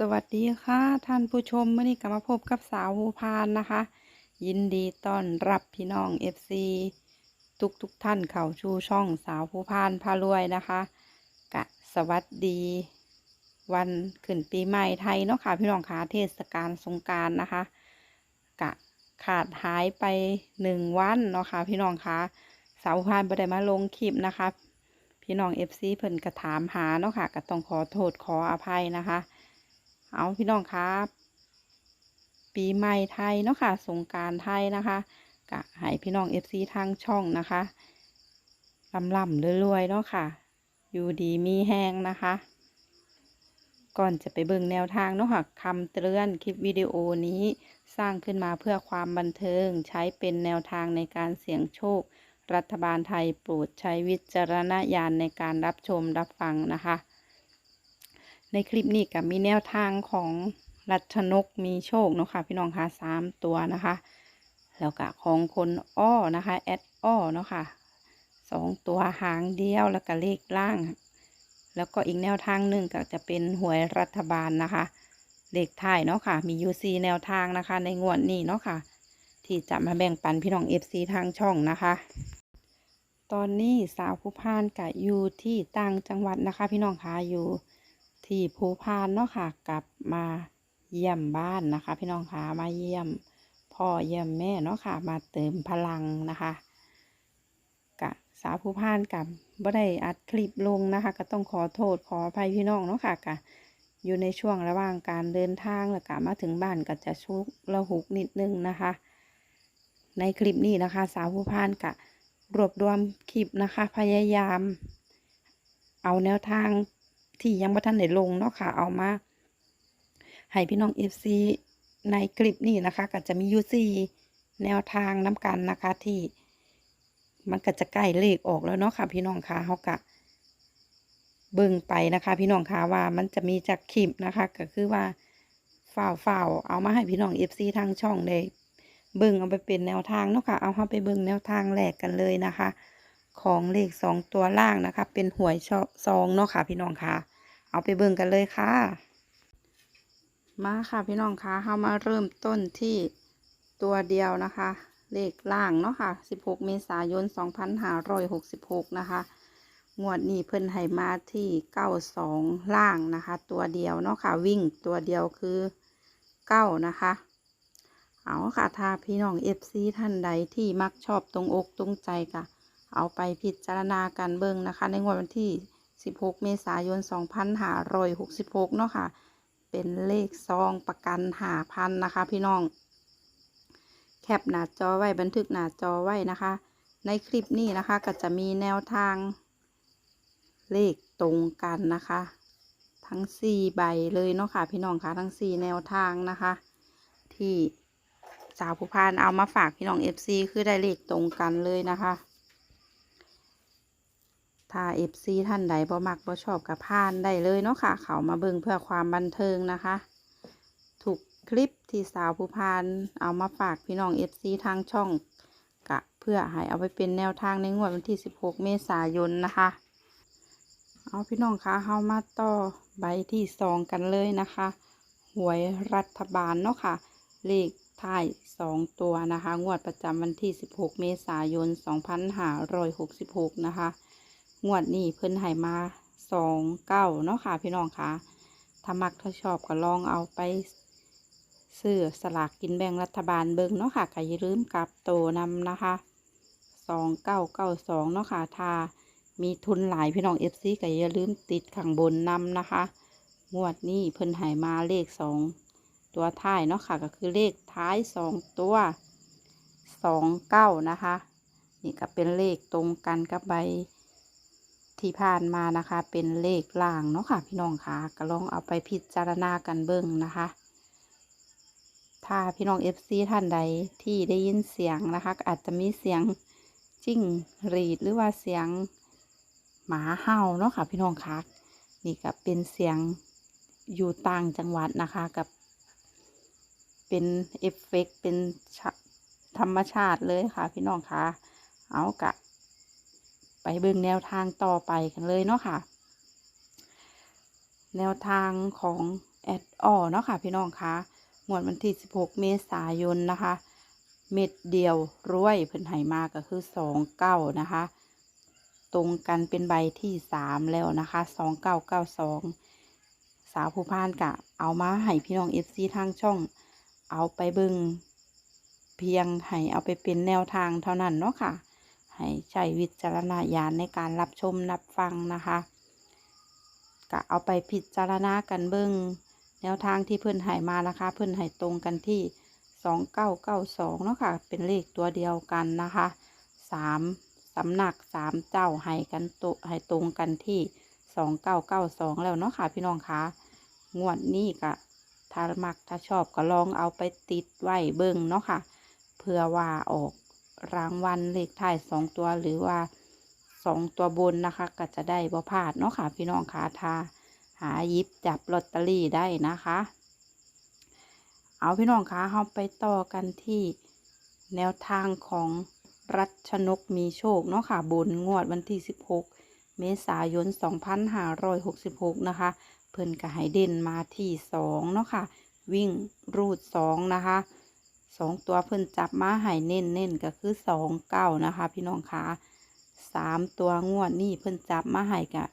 สวัสดีค่ะ ท่านผู้ชมเมื่อนี้กลับมาพบกับสาวภูพานนะคะ ยินดีต้อนรับพี่น้อง FC ทุกทุกท่านเข้าชูช่องสาวภูพานพารวยนะคะ กะสวัสดี วันขึ้นปีใหม่ไทยเนาะค่ะพี่น้องคะเทศกาลสงกรารนะคะ กะขาดหายไปหนึ่งวันเนาะค่ะพี่น้องคะสาวภูพานบ่ได้มาลงคลิปนะคะ พี่น้อง FC เพิ่นกระถามหาเนาะค่ะก็ต้องขอโทษขออภัยนะคะ เอาพี่น้องครับ ปีใหม่ไทยเนาะค่ะ สงการไทยนะคะกะให้พี่น้องเอฟซีทางช่องนะคะลำลำรวยๆเนาะค่ะ อยู่ดีมีแห้งนะคะ ก่อนจะไปเบิ่งแนวทางเนาะค่ะคำเตือนคลิปวิดีโอนี้สร้างขึ้นมาเพื่อความบันเทิงใช้เป็นแนวทางในการเสี่ยงโชค รัฐบาลไทยโปรดใช้วิจารณญาณในการรับชมรับฟังนะคะ ในคลิปนี้ก็มีแนวทางของรัชนกมีโชคเนาะค่ะพี่น้องคะสามตัวนะคะ แล้วก็ของคนอ้อนะคะแอดอ้อเนาะค่ะสองตัวหางเดียวแล้วก็เลขล่าง แล้วก็อีกแนวทางหนึ่งก็จะเป็นหวยรัฐบาลนะคะเลขท้ายเนาะค่ะ มียูซีแนวทางนะคะ ในงวดนี้เนาะค่ะ ที่จะมาแบ่งปันพี่น้องเอฟซีทางช่องนะคะ ตอนนี้สาวผู้พานกับอยู่ที่ต่างจังหวัดนะคะ พี่น้องคะอยู่ ที่ภูพานเนาะค่ะ กลับมาเยี่ยมบ้านนะคะ พี่น้องคะมาเยี่ยมพ่อเยี่ยมแม่เนาะค่ะ มาเติมพลังนะคะกะสาวภูพานกับบ่ได้อัดคลิปลงนะคะ ก็ต้องขอโทษขออภัยพี่น้องเนาะค่ะกะอยู่ในช่วงระหว่างการเดินทางแล้วกะมาถึงบ้านก็จะชุกระหุกนิดนึงนะคะ ในคลิปนี้นะคะ สาวภูพานกะรวบรวมคลิปนะคะ พยายาม เอาแนวทาง ที่ยังบ่ทันได้ลงเนาะค่ะ เอามาให้พี่น้อง FC ในคลิปนี้นะคะ ก็จะมียูซีแนวทางน้ำกันนะคะที่มันก็จะใกล้เลขออกแล้วเนาะค่ะ พี่น้องคะเขากะเบิ่งไปนะคะ พี่น้องคะว่ามันจะมีจากคลิปนะคะ ก็คือว่าฝ่าวฝ่าเอามาให้พี่น้อง FC ทางช่องได้เบิ่งเอาไปเป็นแนวทางเนาะค่ะ เอาเข้าไปเบิ่งแนวทางแรกกันเลยนะคะ ของเลขสองตัวล่างนะคะ เป็นหวยช่อซองเนาะค่ะ พี่น้องค่ะ เอาไปเบิ่งกันเลยค่ะ มาค่ะพี่น้องค่ะเรามาเริ่มต้นที่ตัวเดียวนะคะ เลขล่างเนาะค่ะ 16 เมษายน 2566 นะคะ งวดนี้เพิ่นให้มาที่ 92 ล่างนะคะ ตัวเดียวเนาะค่ะ วิ่งตัวเดียวคือ9นะคะ เอาค่ะถ้าพี่น้อง FC ท่านใดที่มักชอบตรงอกตรงใจก็ เอาไปพิจารณากันเบิ่งนะคะ ในงวดวันที่ 16 เมษายน 2566 เนาะค่ะ เป็นเลขซองประกันหาพันนะคะ พี่น้อง แคปหน้าจอไว้บันทึกหน้าจอไว้นะคะ ในคลิปนี้นะคะก็จะมีแนวทาง เลขตรงกันนะคะ ทั้ง 4 ใบเลยเนาะค่ะ พี่น้องคะทั้ง 4 แนวทางนะคะ ที่สาวผู้พานเอามาฝากพี่น้อง FC คือได้เลขตรงกันเลยนะคะ ถ้า FC ท่านใดบ่มักบ่ชอบกับพานได้เลยเนาะค่ะ เขามาเบิ่งเพื่อความบันเทิงนะคะ ถูกคลิปที่สาวผู้พานเอามาฝากพี่น้อง FC ทางช่องกะเพื่อให้เอาไปเป็นแนวทางในงวดวันที่ 16 เมษายนนะคะ เอาพี่น้องคะเข้ามาต่อใบที่สองกันเลยนะคะ หวยรัฐบาลเนาะค่ะ เลขท้ายสองตัวนะคะ งวดประจำวันที่ 16 เมษายน 2566 นะคะ งวดนี้เพิ่นให้มาสองเก้าเนาะค่ะพี่น้องคะถ้ามักถ้าชอบก็ลองเอาไปซื้อสลากกินแบ่งรัฐบาลเบิ่งเนาะค่ะก็อย่าลืมกลับโตนำนะคะสองเก้าเก้าสองเนาะค่ะถ้ามีทุนหลายพี่น้องเอฟซีก็อย่าลืมติดข้างบนนำนะคะ งวดนี้เพิ่นให้มาเลขสองตัวท้ายเนาะค่ะก็คือเลขท้ายสองตัวสองเก้านะคะ นี่ก็เป็นเลขตรงกันกับใบ ที่ผ่านมานะคะ เป็นเลขล่างเนาะค่ะ พี่น้องค่ะก็ลองเอาไปพิจารณากันเบิ่งนะคะ ถ้าพี่น้องเอฟซีท่านใดที่ได้ยินเสียงนะคะอาจจะมีเสียงจิ้งหรีดหรือว่าเสียงหมาเห่าเนาะค่ะ พี่น้องค่ะนี่ก็เป็นเสียงอยู่ต่างจังหวัดนะคะกับเป็นเอฟเฟกต์เป็นธรรมชาติเลยค่ะ พี่น้องค่ะเอากะ ไปเบิ่งแนวทางต่อไปกันเลยเนาะค่ะ แนวทางของแอดออเนาะค่ะพี่น้องคะงวดวันที่ 16 เมษายนนะคะ เม็ดเดียวรวยเพิ่นให้มาก็คือสองเก้านะคะ ตรงกันเป็นใบที่สามแล้วนะคะสองเก้าเก้าสาวผู้พานกะ เอามาให้พี่น้องเอฟซีทางช่อง เอาไปเบิงเพียงให้เอาไปเป็นแนวทางเท่านั้นเนาะค่ะ ให้ใช้วิจารณญาณในการรับชมรับฟังนะคะกะเอาไปพิจารณากันเบิงแนวทางที่เพื่อนให้มานะคะ เพื่อนให้ตรงกันที่สองเก้าเก้าสองเนาะค่ะ เป็นเลขตัวเดียวกันนะคะสามสำนักสามเจ้าให้กันตให้ตรงกันที่สองเก้าเก้าสองแล้วเนาะค่ะ พี่น้องคะงวดนี้ก็ถ้ามักถ้าชอบก็ลองเอาไปติดไว้เบิ่งเนาะค่ะ เพื่อว่าออก รางวัลเลขท้ายสองตัวหรือว่าสองตัวบนนะคะ ก็จะได้บ่พลาดเนาะค่ะพี่น้องคะถ้าหายิบจับลอตเตอรี่ได้นะคะ เอาพี่น้องคะเราไปต่อกันที่แนวทางของรัชนกมีโชคเนาะค่ะบนงวดวันที่ 16 เมษายน 2566 นะคะ เพิ่นก็ให้เด่นมาที่ 2 เนาะค่ะ วิ่งรูด 2 นะคะ สองตัวเพิ่นจับมาให้เน้นเน้นก็คือ2 9นะคะ พี่น้องคะสามตัวงวดนี่เพิ่นจับมาให้ก็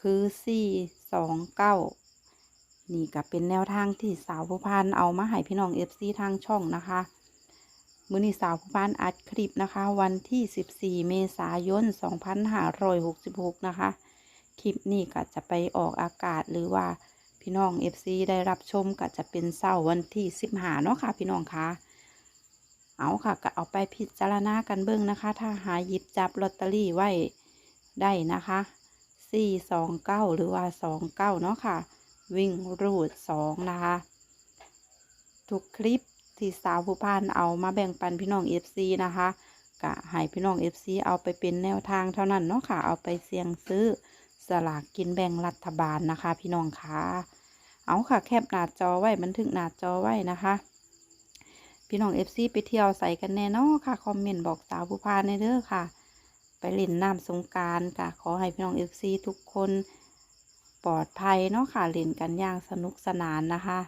คือ4 2 9นี่ก็เป็นแนวทางที่สาวผู้พานเอามาให้พี่น้องเอฟซีทางช่องนะคะมื้อนี้สาวผู้พานอัดคลิปนะคะ วันที่ 14 เมษายน 2566 นะคะ คลิปนี้ก็จะไปออกอากาศหรือว่า พี่น้องเอฟซีได้รับชมก็จะเป็นเศร้าร์วันที่15เนาะค่ะ พี่น้องคะเอาค่ะก็เอาไปพิจารณากันเบิ่งนะคะ ถ้าหาหยิบจับลอตเตอรี่ไว้ได้นะคะ429หรือว่า29เนาะค่ะ วิ่งรูดสองนะคะทุกคลิปที่สาวผู้พานเอามาแบ่งปันพี่น้องเอฟซีนะคะกะให้พี่น้องเอฟซีเอาไปเป็นแนวทางเท่านั้นเนาะค่ะ เอาไปเสี่ยงซื้อสลากกินแบ่งรัฐบาลนะคะ พี่น้องคะ เอาค่ะแคปหน้าจอไว้บันทึกหน้าจอไว้นะคะ พี่น้องเอฟซีไปเที่ยวใส่กันแน่นอนค่ะคอมเมนต์บอกสาวผู้พานในเด้อค่ะ ไปเล่นน้ำสงการกะขอให้พี่น้องเอฟซีทุกคนปลอดภัยเนาะค่ะเล่นกันอย่างสนุกสนานนะคะ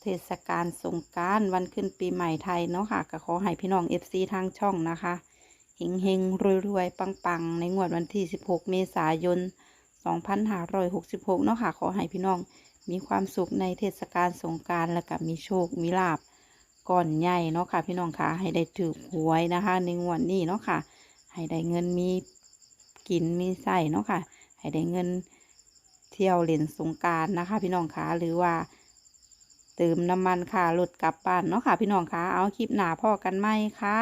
เทศกาลสงการวันขึ้นปีใหม่ไทยเนาะค่ะก็ขอให้พี่น้องเอฟซีทางช่องนะคะเฮงเฮงรวยรวยๆปังๆ ในงวดวันที่ 16 เมษายน 2566 เนาะค่ะ ขอให้พี่น้องมีความสุขในเทศกาลสงการและก็มีโชค มีลาบก่อนใหญ่เนาะค่ะ พี่น้องค่ะ ให้ได้ถือหวยนะคะ ในงวดนี้เนาะค่ะ ให้ได้เงินมีกินมีใส่เนาะค่ะ ให้ได้เงินเที่ยวเล่นสงการนะคะ พี่น้องคะหรือว่าเติมน้ำมันค่ะรถกลับบ้านเนาะค่ะ พี่น้องคะเอาคลิปหนาพ่อกันไหมค่ะ